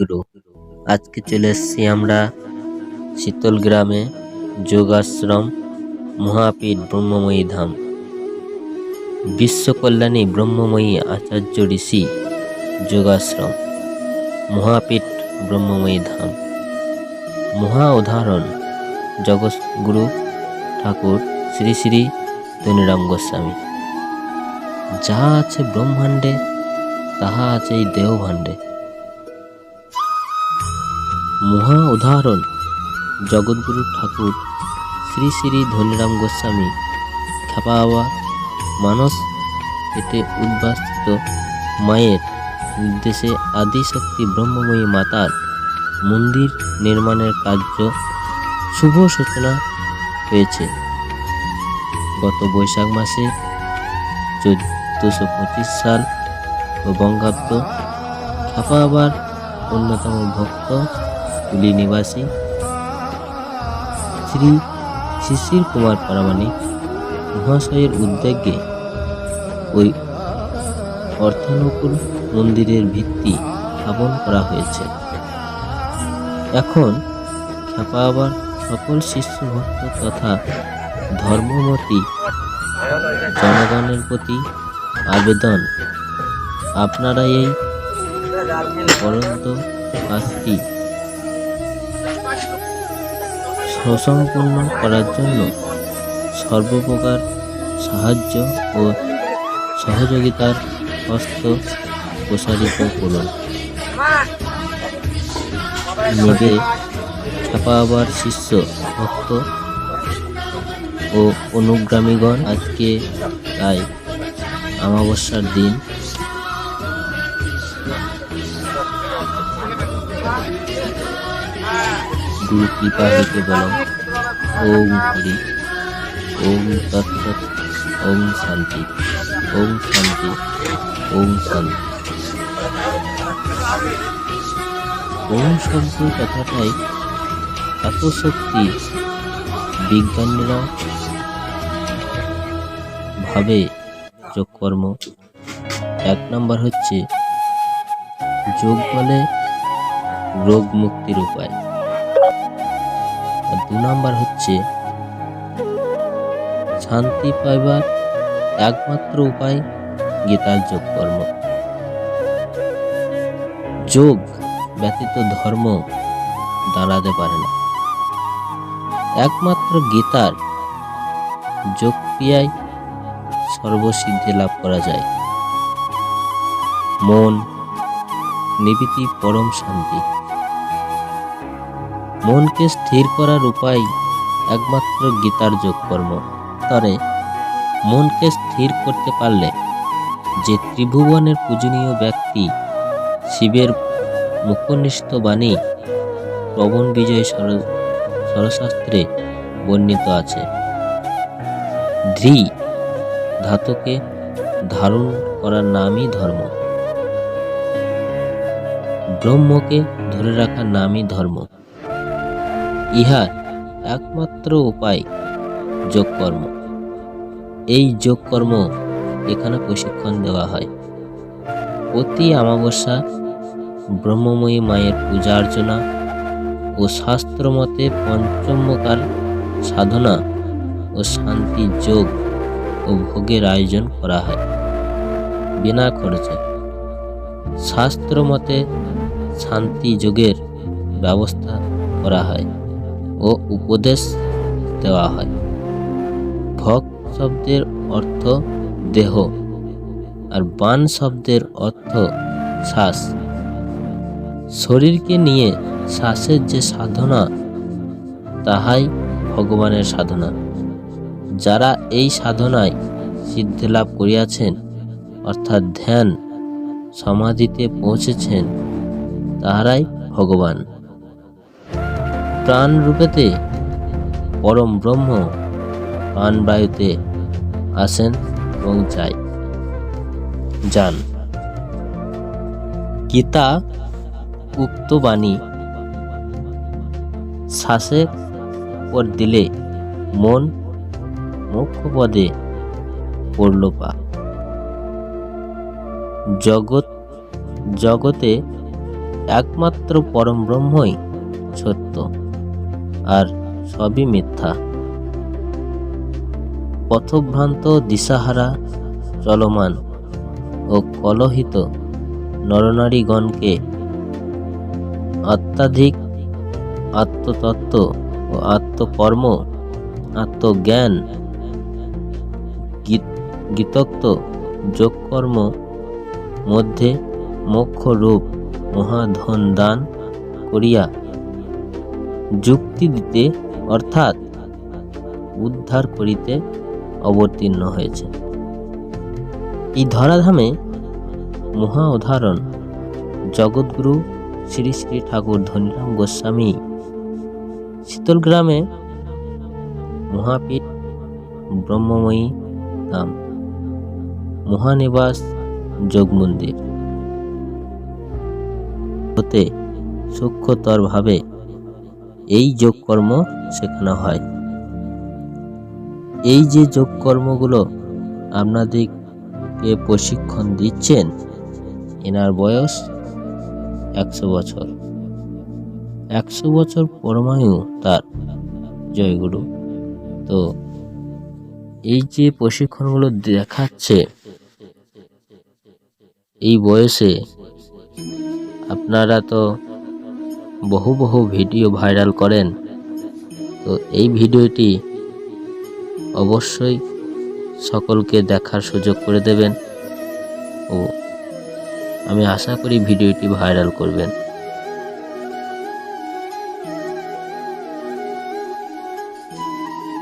জগৎগুরু আজকে চলে এসেছি আমরা শীতল গ্রামে যোগাশ্রম মহাপীঠ ব্রহ্মময়ী ধাম। বিশ্বকল্যাণী ব্রহ্মময়ী আচার্য ঋষি যোগাশ্রম মহাপীঠ ব্রহ্মময়ী ধাম। মহা উদাহরণ জগৎগুরু ঠাকুর শ্রী শ্রী ধনীরাম গোস্বামী। যা আছে ব্রহ্মাণ্ডে, তাহা আছে এই দেহভাণ্ডে মহা উদাহরণ। জগৎগুরু ঠাকুর শ্রী শ্রী ধনীরাম গোস্বামী খেপাওয়া মানস এতে উদ্ভাসিত মায়ের নির্দেশে আদিশক্তি ব্রহ্মময়ী মাতার মন্দির নির্মাণের কার্য শুভ সূচনা হয়েছে। গত বৈশাখ মাসে চোদ্দশো পঁচিশ সাল ও বঙ্গাব্দ খেপাবার অন্যতম ভক্ত কুলি নিবাসী শ্রী শিশির কুমার পারামানিক মহাশয়ের উদ্যোগে ওই অর্থানুকূল মন্দিরের ভিত্তি স্থাপন করা হয়েছে। এখন খেপাবার সকল শিষ্য ভক্ত তথা ধর্মমতী জনগণের প্রতি আবেদন। আপনারা এই পরন্ত কাজটি সুসম্পন্ন করার জন্য সর্বপ্রকার সাহায্য ও সহযোগিতার হস্ত প্রসারিত করুন। নেবে ছাপাবার শিষ্য, ভক্ত ও অনুগ্রামীগণ আজকে তাই অমাবস্যার দিন গুরু কৃপা হইতে বলম। ওম হরি, ওম তৎসৎ, ওম শান্তি ওম শান্তি ওম শান্তি। ওম শব্দ কথাটাই এত শক্তি বিজ্ঞানীরা ভাবে যোগ কর্ম এক নম্বর হচ্ছে যোগ বলে রোগ মুক্তির উপায়। আর দু নম্বর হচ্ছে শান্তি পাইবার একমাত্র উপায় গীতার যোগ কর্ম যোগ ব্যতীত ধর্ম দাঁড়াতে পারে না। একমাত্র গীতার যোগ ক্রিয়ায় সর্বসিদ্ধি লাভ করা যায়। মন, নিবিতি, পরম শান্তি। মনকে স্থির করার উপায় একমাত্র গীতার যোগ কর্ম তরে মনকে স্থির করতে পারলে যে ত্রিভুবনের পূজনীয় ব্যক্তি শিবের মুখনিষ্ঠ বাণী প্রবণ বিজয় সর- সরশাস্ত্রে বর্ণিত আছে। ধৃ ধাতুকে ধারণ করার নামই ধর্ম। ব্রহ্মকে ধরে রাখার নামই ধর্ম। ইহার একমাত্র উপায় যোগকর্ম। এই যোগকর্ম এখানে প্রশিক্ষণ দেওয়া হয়। প্রতি অমাবস্যা, ব্রহ্মময়ী মায়ের পূজা অর্চনা ও শাস্ত্রমতে পঞ্চমকার সাধনা ও শান্তি যোগ ও ভোগের আয়োজন করা হয় বিনা খরচে। শাস্ত্র মতে শান্তি যোগের ব্যবস্থা করা হয়। ও উপদেশ দেওয়া হয়। ভক শব্দের অর্থ দেহ আর বান শব্দের অর্থ শ্বাস। শরীরকে নিয়ে শ্বাসের যে সাধনা, তাহাই ভগবানের সাধনা। যারা এই সাধনায় সিদ্ধি লাভ করিয়াছেন, অর্থাৎ ধ্যান সমাধিতে পৌঁছেছেন, তাহারাই ভগবান। প্রাণ রূপেতে পরম ব্রহ্ম প্রাণবায়ুতে আসেন এবং যায়। যান। গীতা উক্ত বাণী শ্বাসের পর দিলে মন মুখ্য পদে পড়ল পা। জগৎ, জগতে একমাত্র পরম ব্রহ্মই সত্য। আর সবই মিথ্যা। পথভ্রান্ত দিশাহারা চলমান ও কলহিত নরনারীগণকে অত্যাধিক আত্মতত্ত্ব ও আত্মকর্ম, আত্মজ্ঞান, গীত গীতক্ত যোগকর্ম মধ্যে মোক্ষ রূপ মহাধন দান করিয়া যুক্তি দিতে, অর্থাৎ উদ্ধার করিতে অবতীর্ণ হয়েছে। এই ধরাধামে মহা উদাহরণ, জগৎগুরু শ্রী শ্রী ঠাকুর ধনীরাম গোস্বামী। শীতলগ্রামে মহাপীঠ ব্রহ্মময়ী ধাম মহানিবাস যোগ মন্দির। হতে সূক্ষ্মতরভাবে এই যোগকর্ম শেখানো হয়। এই যে যোগকর্মগুলো আপনাদেরকে প্রশিক্ষণ দিচ্ছেন, এনার বয়স একশো বছর। একশো বছর পরমায়ু তার জয়গুরু। তো এই যে প্রশিক্ষণগুলো দেখাচ্ছে, এই বয়সে আপনারা তো বহু বহু ভিডিও ভাইরাল করেন। তো এই ভিডিওটি অবশ্যই সকলকে দেখার সুযোগ করে দেবেন ও আমি আশা করি ভিডিওটি ভাইরাল করবেন।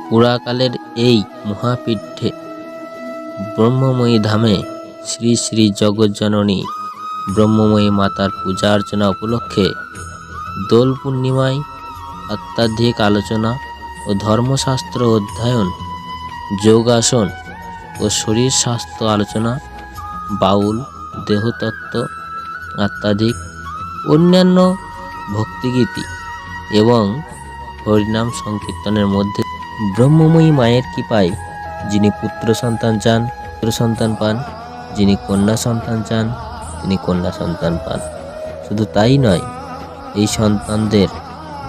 পুরাকালের এই মহাপীঠে ব্রহ্মময়ী ধামে শ্রী শ্রী জগজ্জননী ব্রহ্মময়ী মাতার পূজা অর্চনা উপলক্ষে দোল পূর্ণিমায় অত্যাধিক আলোচনা ও ধর্মশাস্ত্র অধ্যয়ন, যোগাসন ও শরীর স্বাস্থ্য আলোচনা, বাউল, দেহতত্ত্ব অত্যাধিক অন্যান্য ভক্তিগীতি এবং হরিনাম সংকীর্তনের মধ্যে ব্রহ্মময়ী মায়ের কৃপায় যিনি পুত্র সন্তান চান, পুত্র সন্তান পান, যিনি কন্যা সন্তান চান, তিনি কন্যা সন্তান পান। শুধু তাই নয় এই সন্তানদের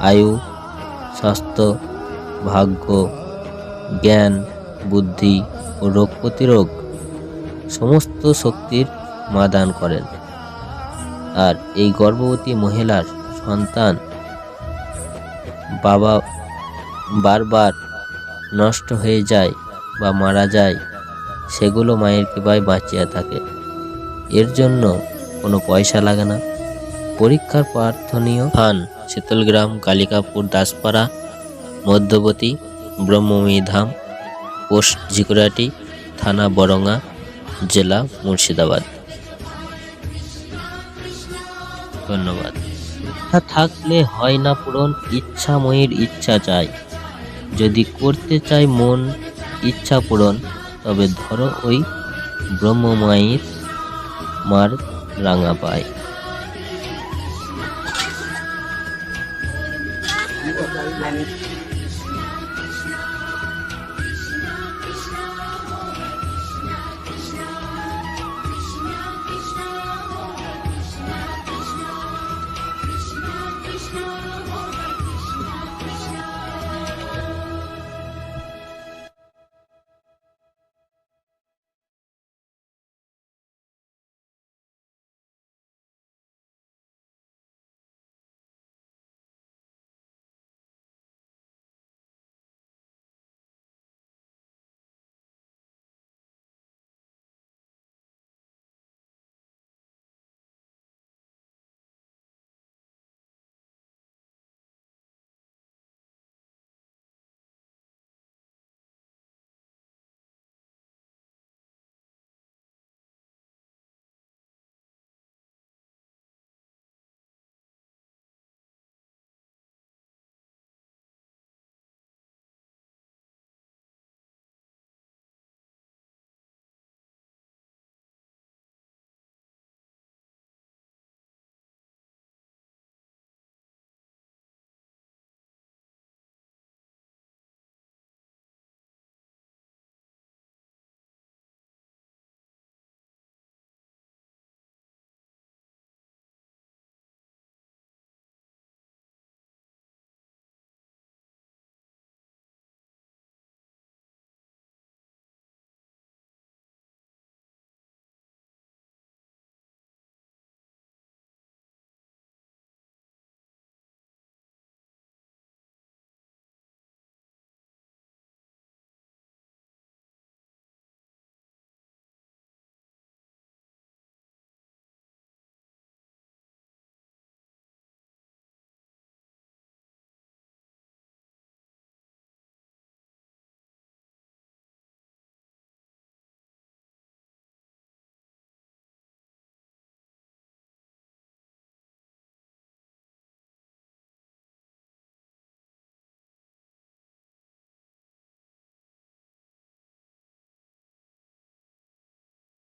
আয়ু, স্বাস্থ্য, ভাগ্য, জ্ঞান, বুদ্ধি ও রোগ প্রতিরোধ সমস্ত শক্তির মা দান করেন। আর এই গর্ভবতী মহিলার সন্তান বাবা বারবার নষ্ট হয়ে যায় বা মারা যায়, সেগুলো মায়ের কৃপায় বাঁচিয়া থাকে। এর জন্য কোনো পয়সা লাগে না। পরীক্ষার প্রার্থনীয় স্থান শীতলগ্রাম কালিকাপুর, দাসপাড়া মধ্যবতী ব্রহ্মময়ী ধাম পোস্ট ঝিকুরাটি থানা বরঙ্গা জেলা মুর্শিদাবাদ। ধন্যবাদ। ইচ্ছা থাকলে হয় না পূরণ, ইচ্ছাময়ীর ইচ্ছা চাই। যদি করতে চাই মন, ইচ্ছা পূরণ, তবে ধরো ওই ব্রহ্মমায়ীর মার রাঙা পায়। I and